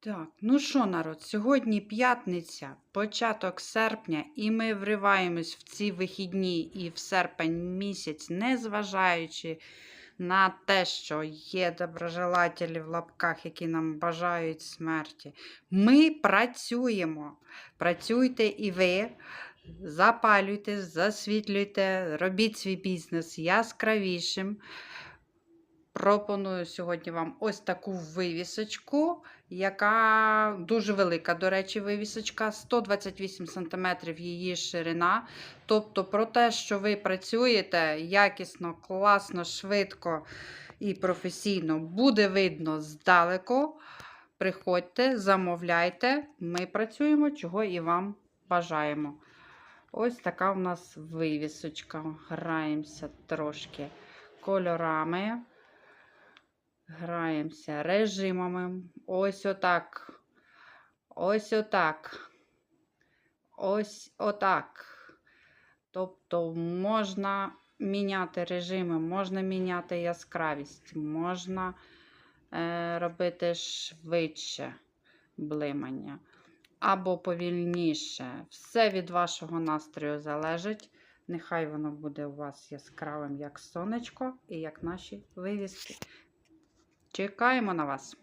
Так, ну що, народ, сьогодні п'ятниця, початок серпня, і ми вриваємось в ці вихідні і в серпень місяць, незважаючи на те, що є доброжелателі в лапках, які нам бажають смерті. Ми працюємо. Працюйте і ви. Запалюйте, засвітлюйте, робіть свій бізнес яскравішим. Пропоную сьогодні вам ось таку вивісочку, яка дуже велика, до речі, вивісочка, 128 см її ширина. Тобто, про те, що ви працюєте якісно, класно, швидко і професійно, буде видно здалеку. Приходьте, замовляйте, ми працюємо, чого і вам бажаємо. Ось така у нас вивісочка. Граємося трошки кольорами. Граємося режимами. Ось отак. Ось отак. Ось отак. Тобто можна міняти режими, можна міняти яскравість, можна е, робити швидше блимання або повільніше. Все від вашого настрою залежить. Нехай воно буде у вас яскравим, як сонечко, і як наші вивіски. Чекаємо на вас.